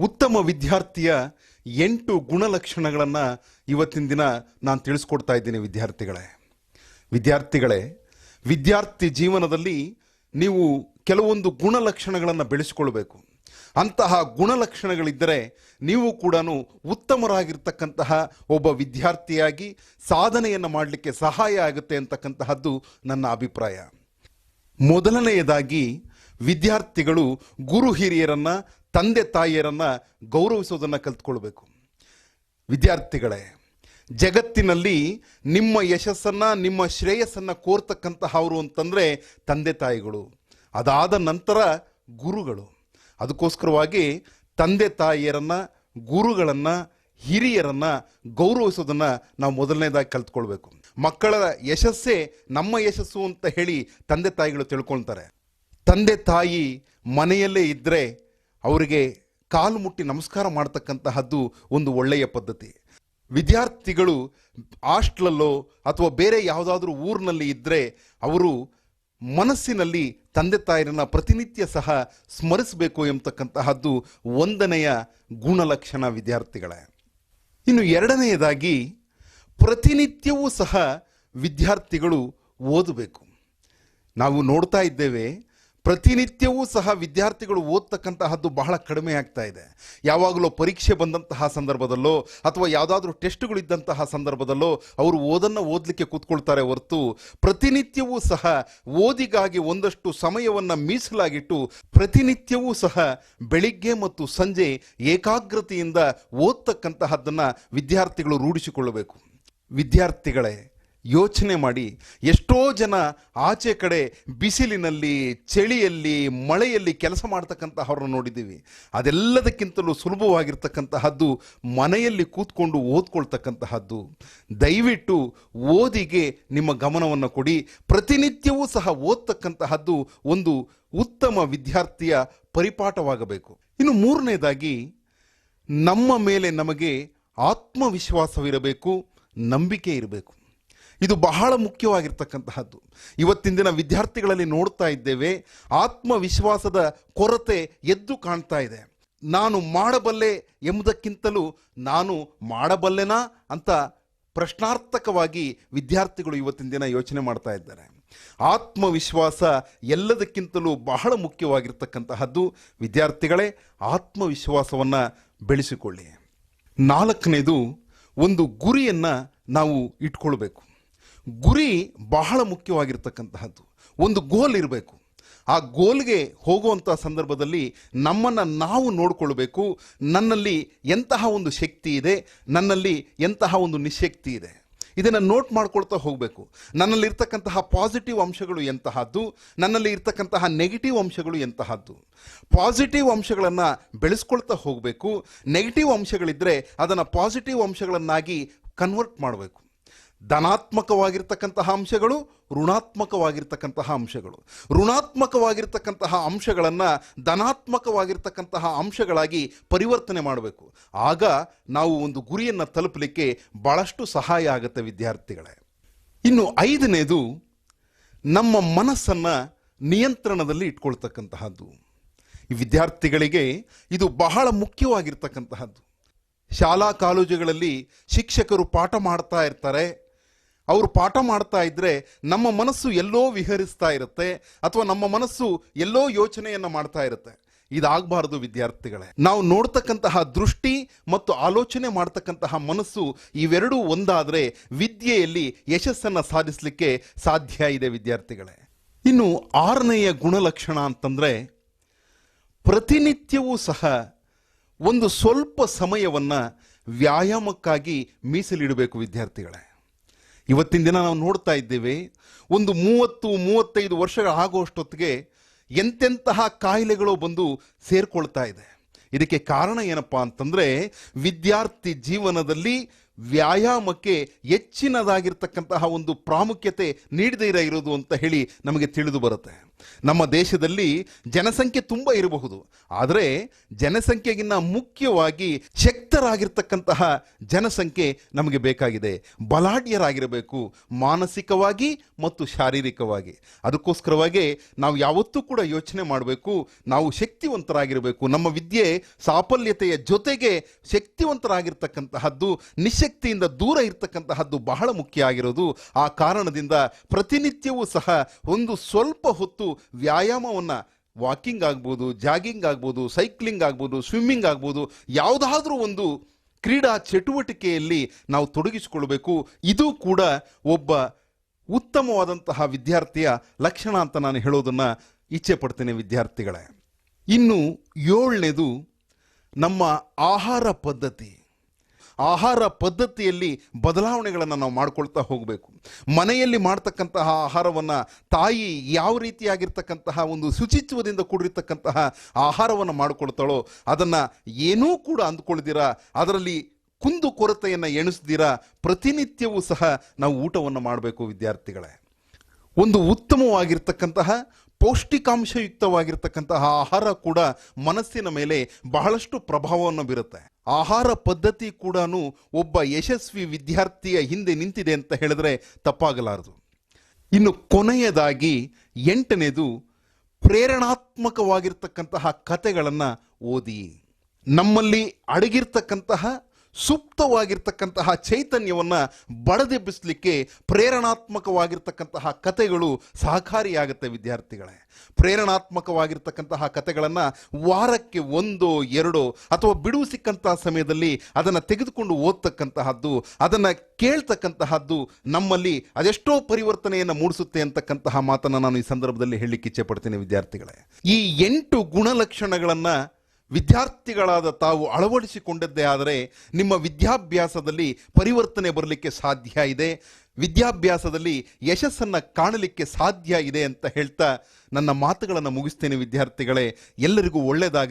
ಉತ್ತಮ ವಿದ್ಯಾರ್ಥಿಯ ಎಂಟು ಗುಣಲಕ್ಷಣಗಳನ್ನು ಇವತ್ತಿನ ದಿನ ನಾನು ತಿಳಿಸ್ಕೊಡ್ತಾ ಇದ್ದೀನಿ ವಿದ್ಯಾರ್ಥಿಗಳೇ. ವಿದ್ಯಾರ್ಥಿಗಳೇ, ವಿದ್ಯಾರ್ಥಿ ಜೀವನದಲ್ಲಿ ನೀವು ಕೆಲವೊಂದು ಗುಣಲಕ್ಷಣಗಳನ್ನು ಬೆಳೆಸಿಕೊಳ್ಬೇಕು. ಅಂತಹ ಗುಣಲಕ್ಷಣಗಳಿದ್ದರೆ ನೀವು ಕೂಡ ಉತ್ತಮರಾಗಿರ್ತಕ್ಕಂತಹ ಒಬ್ಬ ವಿದ್ಯಾರ್ಥಿಯಾಗಿ ಸಾಧನೆಯನ್ನು ಮಾಡಲಿಕ್ಕೆ ಸಹಾಯ ಆಗುತ್ತೆ ಅಂತಕ್ಕಂತಹದ್ದು ನನ್ನ ಅಭಿಪ್ರಾಯ. ಮೊದಲನೆಯದಾಗಿ ವಿದ್ಯಾರ್ಥಿಗಳು ಗುರು ಹಿರಿಯರನ್ನ ತಂದೆ ತಾಯಿಯರನ್ನು ಗೌರವಿಸೋದನ್ನು ಕಲ್ತ್ಕೊಳ್ಬೇಕು. ವಿದ್ಯಾರ್ಥಿಗಳೇ, ಜಗತ್ತಿನಲ್ಲಿ ನಿಮ್ಮ ಯಶಸ್ಸನ್ನು, ನಿಮ್ಮ ಶ್ರೇಯಸ್ಸನ್ನು ಕೋರ್ತಕ್ಕಂತಹ ಅವರು ಅಂತಂದರೆ ತಂದೆ ತಾಯಿಗಳು. ಅದಾದ ನಂತರ ಗುರುಗಳು. ಅದಕ್ಕೋಸ್ಕರವಾಗಿ ತಂದೆ ತಾಯಿಯರನ್ನು, ಗುರುಗಳನ್ನು, ಹಿರಿಯರನ್ನು ಗೌರವಿಸೋದನ್ನು ನಾವು ಮೊದಲನೇದಾಗಿ ಕಲ್ತ್ಕೊಳ್ಬೇಕು. ಮಕ್ಕಳ ಯಶಸ್ಸೇ ನಮ್ಮ ಯಶಸ್ಸು ಅಂತ ಹೇಳಿ ತಂದೆ ತಾಯಿಗಳು ತಿಳ್ಕೊಳ್ತಾರೆ. ತಂದೆ ತಾಯಿ ಮನೆಯಲ್ಲೇ ಇದ್ದರೆ ಅವರಿಗೆ ಕಾಲು ಮುಟ್ಟಿ ನಮಸ್ಕಾರ ಮಾಡ್ತಕ್ಕಂತಹದ್ದು ಒಂದು ಒಳ್ಳೆಯ ಪದ್ಧತಿ. ವಿದ್ಯಾರ್ಥಿಗಳು ಹಾಸ್ಟ್ಲಲ್ಲೋ ಅಥವಾ ಬೇರೆ ಯಾವುದಾದ್ರೂ ಊರಿನಲ್ಲಿ ಇದ್ದರೆ ಅವರು ಮನಸ್ಸಿನಲ್ಲಿ ತಂದೆ ತಾಯಿರನ್ನ ಪ್ರತಿನಿತ್ಯ ಸಹ ಸ್ಮರಿಸಬೇಕು ಎಂಬತಕ್ಕಂತಹದ್ದು ಒಂದನೆಯ ಗುಣಲಕ್ಷಣ ವಿದ್ಯಾರ್ಥಿಗಳೇ. ಇನ್ನು ಎರಡನೆಯದಾಗಿ ಪ್ರತಿನಿತ್ಯವೂ ಸಹ ವಿದ್ಯಾರ್ಥಿಗಳು ಓದಬೇಕು. ನಾವು ನೋಡ್ತಾ ಇದ್ದೇವೆ ಪ್ರತಿನಿತ್ಯವೂ ಸಹ ವಿದ್ಯಾರ್ಥಿಗಳು ಓದ್ತಕ್ಕಂತಹದ್ದು ಬಹಳ ಕಡಿಮೆ ಆಗ್ತಾ ಇದೆ. ಯಾವಾಗಲೂ ಪರೀಕ್ಷೆ ಬಂದಂತಹ ಸಂದರ್ಭದಲ್ಲೋ ಅಥವಾ ಯಾವುದಾದ್ರೂ ಟೆಸ್ಟ್ಗಳಿದ್ದಂತಹ ಸಂದರ್ಭದಲ್ಲೋ ಅವರು ಓದನ್ನು ಓದಲಿಕ್ಕೆ ಕೂತ್ಕೊಳ್ತಾರೆ ಹೊರತು ಪ್ರತಿನಿತ್ಯವೂ ಸಹ ಓದಿಗಾಗಿ ಒಂದಷ್ಟು ಸಮಯವನ್ನು ಮೀಸಲಾಗಿಟ್ಟು ಪ್ರತಿನಿತ್ಯವೂ ಸಹ ಬೆಳಿಗ್ಗೆ ಮತ್ತು ಸಂಜೆ ಏಕಾಗ್ರತೆಯಿಂದ ಓದ್ತಕ್ಕಂತಹದ್ದನ್ನು ವಿದ್ಯಾರ್ಥಿಗಳು ರೂಢಿಸಿಕೊಳ್ಳಬೇಕು. ವಿದ್ಯಾರ್ಥಿಗಳೇ ಯೋಚನೆ ಮಾಡಿ ಎಷ್ಟೋ ಜನ ಆಚೆ ಕಡೆ ಬಿಸಿಲಿನಲ್ಲಿ, ಚಳಿಯಲ್ಲಿ, ಮಳೆಯಲ್ಲಿ ಕೆಲಸ ಮಾಡ್ತಕ್ಕಂತಹವ್ರನ್ನ ನೋಡಿದ್ದೀವಿ. ಅದೆಲ್ಲದಕ್ಕಿಂತಲೂ ಸುಲಭವಾಗಿರ್ತಕ್ಕಂತಹದ್ದು ಮನೆಯಲ್ಲಿ ಕೂತ್ಕೊಂಡು ಓದ್ಕೊಳ್ತಕ್ಕಂತಹದ್ದು. ದಯವಿಟ್ಟು ಓದಿಗೆ ನಿಮ್ಮ ಗಮನವನ್ನು ಕೊಡಿ. ಪ್ರತಿನಿತ್ಯವೂ ಸಹ ಓದ್ತಕ್ಕಂತಹದ್ದು ಒಂದು ಉತ್ತಮ ವಿದ್ಯಾರ್ಥಿಯ ಪರಿಪಾಠವಾಗಬೇಕು. ಇನ್ನು ಮೂರನೇದಾಗಿ, ನಮ್ಮ ಮೇಲೆ ನಮಗೆ ಆತ್ಮವಿಶ್ವಾಸವಿರಬೇಕು, ನಂಬಿಕೆ ಇರಬೇಕು. ಇದು ಬಹಳ ಮುಖ್ಯವಾಗಿರ್ತಕ್ಕಂತಹದ್ದು. ಇವತ್ತಿನ ದಿನ ವಿದ್ಯಾರ್ಥಿಗಳಲ್ಲಿ ನೋಡ್ತಾ ಇದ್ದೇವೆ, ಆತ್ಮವಿಶ್ವಾಸದ ಕೊರತೆ ಎದ್ದು ಕಾಣ್ತಾ ಇದೆ. ನಾನು ಮಾಡಬಲ್ಲೆ ಎಂಬುದಕ್ಕಿಂತಲೂ ನಾನು ಮಾಡಬಲ್ಲೆನಾ ಅಂತ ಪ್ರಶ್ನಾರ್ಥಕವಾಗಿ ವಿದ್ಯಾರ್ಥಿಗಳು ಇವತ್ತಿನ ದಿನ ಯೋಚನೆ ಮಾಡ್ತಾ ಇದ್ದಾರೆ. ಆತ್ಮವಿಶ್ವಾಸ ಎಲ್ಲದಕ್ಕಿಂತಲೂ ಬಹಳ ಮುಖ್ಯವಾಗಿರ್ತಕ್ಕಂತಹದ್ದು. ವಿದ್ಯಾರ್ಥಿಗಳೇ, ಆತ್ಮವಿಶ್ವಾಸವನ್ನು ಬೆಳೆಸಿಕೊಳ್ಳಿ. ನಾಲ್ಕನೇದು, ಒಂದು ಗುರಿಯನ್ನು ನಾವು ಇಟ್ಕೊಳ್ಬೇಕು. ಗುರಿ ಬಹಳ ಮುಖ್ಯವಾಗಿರ್ತಕ್ಕಂತಹದ್ದು. ಒಂದು ಗೋಲ್ ಇರಬೇಕು. ಆ ಗೋಲ್ಗೆ ಹೋಗುವಂಥ ಸಂದರ್ಭದಲ್ಲಿ ನಮ್ಮನ್ನು ನಾವು ನೋಡಿಕೊಳ್ಬೇಕು. ನನ್ನಲ್ಲಿ ಎಂತಹ ಒಂದು ಶಕ್ತಿ ಇದೆ, ನನ್ನಲ್ಲಿ ಎಂತಹ ಒಂದು ನಿಶಕ್ತಿ ಇದೆ. ಇದನ್ನು ನೋಟ್ ಮಾಡ್ಕೊಳ್ತಾ ಹೋಗಬೇಕು. ನನ್ನಲ್ಲಿ ಇರ್ತಕ್ಕಂತಹ ಪಾಸಿಟಿವ್ ಅಂಶಗಳು ಎಂತಹದ್ದು, ನನ್ನಲ್ಲಿ ಇರ್ತಕ್ಕಂತಹ ನೆಗೆಟಿವ್ ಅಂಶಗಳು ಎಂತಹದ್ದು. ಪಾಸಿಟಿವ್ ಅಂಶಗಳನ್ನು ಬೆಳೆಸ್ಕೊಳ್ತಾ ಹೋಗಬೇಕು. ನೆಗೆಟಿವ್ ಅಂಶಗಳಿದ್ದರೆ ಅದನ್ನು ಪಾಸಿಟಿವ್ ಅಂಶಗಳನ್ನಾಗಿ ಕನ್ವರ್ಟ್ ಮಾಡಬೇಕು. ಧನಾತ್ಮಕವಾಗಿರ್ತಕ್ಕಂತಹ ಅಂಶಗಳು, ಋಣಾತ್ಮಕವಾಗಿರ್ತಕ್ಕಂತಹ ಅಂಶಗಳು. ಋಣಾತ್ಮಕವಾಗಿರ್ತಕ್ಕಂತಹ ಅಂಶಗಳನ್ನು ಧನಾತ್ಮಕವಾಗಿರ್ತಕ್ಕಂತಹ ಅಂಶಗಳಾಗಿ ಪರಿವರ್ತನೆ ಮಾಡಬೇಕು. ಆಗ ನಾವು ಒಂದು ಗುರಿಯನ್ನು ತಲುಪಲಿಕ್ಕೆ ಭಾಳಷ್ಟು ಸಹಾಯ ಆಗುತ್ತೆ ವಿದ್ಯಾರ್ಥಿಗಳೇ. ಇನ್ನು ಐದನೇದು, ನಮ್ಮ ಮನಸ್ಸನ್ನು ನಿಯಂತ್ರಣದಲ್ಲಿ ಇಟ್ಕೊಳ್ತಕ್ಕಂತಹದ್ದು. ವಿದ್ಯಾರ್ಥಿಗಳಿಗೆ ಇದು ಬಹಳ ಮುಖ್ಯವಾಗಿರ್ತಕ್ಕಂತಹದ್ದು. ಶಾಲಾ ಕಾಲೇಜುಗಳಲ್ಲಿ ಶಿಕ್ಷಕರು ಪಾಠ ಮಾಡ್ತಾ ಇರ್ತಾರೆ ಅವರು ಪಾಠ ಮಾಡ್ತಾ ಇದ್ರೆ ನಮ್ಮ ಮನಸ್ಸು ಎಲ್ಲೋ ವಿಹರಿಸ್ತಾ ಇರುತ್ತೆ ಅಥವಾ ನಮ್ಮ ಮನಸ್ಸು ಎಲ್ಲೋ ಯೋಚನೆಯನ್ನ ಮಾಡ್ತಾ ಇರುತ್ತೆ. ಇದಾಗಬಾರದು ವಿದ್ಯಾರ್ಥಿಗಳೇ. ನಾವು ನೋಡ್ತಕ್ಕಂತಹ ದೃಷ್ಟಿ ಮತ್ತು ಆಲೋಚನೆ ಮಾಡ್ತಕ್ಕಂತಹ ಮನಸ್ಸು ಇವೆರಡೂ ಒಂದಾದ್ರೆ ವಿದ್ಯೆಯಲ್ಲಿ ಯಶಸ್ಸನ್ನ ಸಾಧಿಸಲಿಕ್ಕೆ ಸಾಧ್ಯ ಇದೆ ವಿದ್ಯಾರ್ಥಿಗಳೇ. ಇನ್ನು ಆರನೆಯ ಗುಣಲಕ್ಷಣ ಅಂತಂದ್ರೆ ಪ್ರತಿನಿತ್ಯವೂ ಸಹ ಒಂದು ಸ್ವಲ್ಪ ಸಮಯವನ್ನ ವ್ಯಾಯಾಮಕ್ಕಾಗಿ ಮೀಸಲಿಡಬೇಕು ವಿದ್ಯಾರ್ಥಿಗಳೇ. ಇವತ್ತಿನ ದಿನ ನಾವು ನೋಡ್ತಾ ಇದ್ದೇವೆ, ಒಂದು ಮೂವತ್ತು, ಮೂವತ್ತೈದು ವರ್ಷಗಳ ಆಗುವಷ್ಟೊತ್ತಿಗೆ ಎಂತೆಂತಹ ಕಾಯಿಲೆಗಳು ಬಂದು ಸೇರ್ಕೊಳ್ತಾ ಇದೆ. ಇದಕ್ಕೆ ಕಾರಣ ಏನಪ್ಪ ಅಂತಂದರೆ, ವಿದ್ಯಾರ್ಥಿ ಜೀವನದಲ್ಲಿ ವ್ಯಾಯಾಮಕ್ಕೆ ಹೆಚ್ಚಿನದಾಗಿರ್ತಕ್ಕಂತಹ ಒಂದು ಪ್ರಾಮುಖ್ಯತೆ ನೀಡದೇ ಇರೋ ಇರೋದು ಅಂತ ಹೇಳಿ ನಮಗೆ ತಿಳಿದು ಬರುತ್ತೆ. ನಮ್ಮ ದೇಶದಲ್ಲಿ ಜನಸಂಖ್ಯೆ ತುಂಬ ಇರಬಹುದು, ಆದರೆ ಜನಸಂಖ್ಯೆಗಿನ್ನ ಮುಖ್ಯವಾಗಿ ಶಕ್ತರಾಗಿರ್ತಕ್ಕಂತಹ ಜನಸಂಖ್ಯೆ ನಮಗೆ ಬೇಕಾಗಿದೆ. ಬಲಾಢ್ಯರಾಗಿರಬೇಕು, ಮಾನಸಿಕವಾಗಿ ಮತ್ತು ಶಾರೀರಿಕವಾಗಿ. ಅದಕ್ಕೋಸ್ಕರವಾಗಿ ನಾವು ಯಾವತ್ತೂ ಕೂಡ ಯೋಚನೆ ಮಾಡಬೇಕು, ನಾವು ಶಕ್ತಿವಂತರಾಗಿರಬೇಕು. ನಮ್ಮ ವಿದ್ಯೆ ಸಾಫಲ್ಯತೆಯ ಜೊತೆಗೆ ಶಕ್ತಿವಂತರಾಗಿರ್ತಕ್ಕಂತಹದ್ದು, ನಿಶಕ್ತಿಯಿಂದ ದೂರ ಇರ್ತಕ್ಕಂತಹದ್ದು ಬಹಳ ಮುಖ್ಯ ಆಗಿರೋದು. ಆ ಕಾರಣದಿಂದ ಪ್ರತಿನಿತ್ಯವೂ ಸಹ ಒಂದು ಸ್ವಲ್ಪ ಹೊತ್ತು ವ್ಯಾಯಾಮವನ್ನು ವಾಕಿಂಗ್ ಆಗ್ಬೋದು, ಜಾಗಿಂಗ್ ಆಗ್ಬೋದು, ಸೈಕ್ಲಿಂಗ್ ಆಗ್ಬೋದು, ಸ್ವಿಮ್ಮಿಂಗ್ ಆಗ್ಬೋದು, ಯಾವುದಾದ್ರೂ ಒಂದು ಕ್ರೀಡಾ ಚಟುವಟಿಕೆಯಲ್ಲಿ ನಾವು ತೊಡಗಿಸಿಕೊಳ್ಬೇಕು. ಇದು ಕೂಡ ಒಬ್ಬ ಉತ್ತಮವಾದಂತಹ ವಿದ್ಯಾರ್ಥಿಯ ಲಕ್ಷಣ ಅಂತ ನಾನು ಹೇಳೋದನ್ನು ಇಚ್ಛೆ ಪಡ್ತೇನೆ ವಿದ್ಯಾರ್ಥಿಗಳೇ. ಇನ್ನು ಏಳನೇದು ನಮ್ಮ ಆಹಾರ ಪದ್ಧತಿ. ಆಹಾರ ಪದ್ಧತಿಯಲ್ಲಿ ಬದಲಾವಣೆಗಳನ್ನು ನಾವು ಮಾಡ್ಕೊಳ್ತಾ ಹೋಗಬೇಕು. ಮನೆಯಲ್ಲಿ ಮಾಡ್ತಕ್ಕಂತಹ ಆಹಾರವನ್ನು ತಾಯಿ ಯಾವ ರೀತಿಯಾಗಿರ್ತಕ್ಕಂತಹ ಒಂದು ಶುಚಿತ್ವದಿಂದ ಕೂಡಿರ್ತಕ್ಕಂತಹ ಆಹಾರವನ್ನು ಮಾಡಿಕೊಳ್ತಾಳೋ, ಅದನ್ನು ಏನೂ ಕೂಡ ಅಂದ್ಕೊಳ್ದಿರ, ಅದರಲ್ಲಿ ಕುಂದು ಕೊರತೆಯನ್ನು ಎಣಿಸ್ದಿರ, ಪ್ರತಿನಿತ್ಯವೂ ಸಹ ನಾವು ಊಟವನ್ನು ಮಾಡಬೇಕು ವಿದ್ಯಾರ್ಥಿಗಳೇ. ಒಂದು ಉತ್ತಮವಾಗಿರ್ತಕ್ಕಂತಹ ಪೌಷ್ಟಿಕಾಂಶಯುಕ್ತವಾಗಿರ್ತಕ್ಕಂತಹ ಆಹಾರ ಕೂಡ ಮನಸ್ಸಿನ ಮೇಲೆ ಬಹಳಷ್ಟು ಪ್ರಭಾವವನ್ನು ಬೀರುತ್ತೆ. ಆಹಾರ ಪದ್ಧತಿ ಕೂಡ ಒಬ್ಬ ಯಶಸ್ವಿ ವಿದ್ಯಾರ್ಥಿಯ ಹಿಂದೆ ನಿಂತಿದೆ ಅಂತ ಹೇಳಿದ್ರೆ ತಪ್ಪಾಗಲಾರದು. ಇನ್ನು ಕೊನೆಯದಾಗಿ ಎಂಟನೇದು ಪ್ರೇರಣಾತ್ಮಕವಾಗಿರ್ತಕ್ಕಂತಹ ಕತೆಗಳನ್ನು ಓದಿ. ನಮ್ಮಲ್ಲಿ ಅಡಗಿರ್ತಕ್ಕಂತಹ ಸೂಕ್ತವಾಗಿರ್ತಕ್ಕಂತಹ ಚೈತನ್ಯವನ್ನು ಬಡದೆಬ್ಬಿಸಲಿಕ್ಕೆ ಪ್ರೇರಣಾತ್ಮಕವಾಗಿರ್ತಕ್ಕಂತಹ ಕಥೆಗಳು ಸಹಕಾರಿಯಾಗುತ್ತೆ ವಿದ್ಯಾರ್ಥಿಗಳೇ. ಪ್ರೇರಣಾತ್ಮಕವಾಗಿರ್ತಕ್ಕಂತಹ ಕಥೆಗಳನ್ನು ವಾರಕ್ಕೆ ಒಂದೋ, ಎರಡೋ ಅಥವಾ ಬಿಡುವು ಸಿಕ್ಕಂತಹ ಸಮಯದಲ್ಲಿ ಅದನ್ನು ತೆಗೆದುಕೊಂಡು ಓದ್ತಕ್ಕಂತಹದ್ದು, ಅದನ್ನು ಕೇಳ್ತಕ್ಕಂತಹದ್ದು ನಮ್ಮಲ್ಲಿ ಅದೆಷ್ಟೋ ಪರಿವರ್ತನೆಯನ್ನು ಮೂಡಿಸುತ್ತೆ ಅಂತಕ್ಕಂತಹ ಮಾತನ್ನು ನಾನು ಈ ಸಂದರ್ಭದಲ್ಲಿ ಹೇಳಲಿಕ್ಕೆ ಇಚ್ಛೆ ಪಡ್ತೇನೆ ವಿದ್ಯಾರ್ಥಿಗಳೇ. ಈ ಎಂಟು ಗುಣಲಕ್ಷಣಗಳನ್ನು ವಿದ್ಯಾರ್ಥಿಗಳಾದ ತಾವು ಅಳವಡಿಸಿಕೊಂಡದ್ದೇ ಆದರೆ ನಿಮ್ಮ ವಿದ್ಯಾಭ್ಯಾಸದಲ್ಲಿ ಪರಿವರ್ತನೆ ಬರಲಿಕ್ಕೆ ಸಾಧ್ಯ ಇದೆ. ವಿದ್ಯಾಭ್ಯಾಸದಲ್ಲಿ ಯಶಸ್ಸನ್ನು ಕಾಣಲಿಕ್ಕೆ ಸಾಧ್ಯ ಇದೆ ಅಂತ ಹೇಳ್ತಾ ನನ್ನ ಮಾತುಗಳನ್ನು ಮುಗಿಸ್ತೇನೆ ವಿದ್ಯಾರ್ಥಿಗಳೇ. ಎಲ್ಲರಿಗೂ ಒಳ್ಳೆಯದಾಗಲಿ.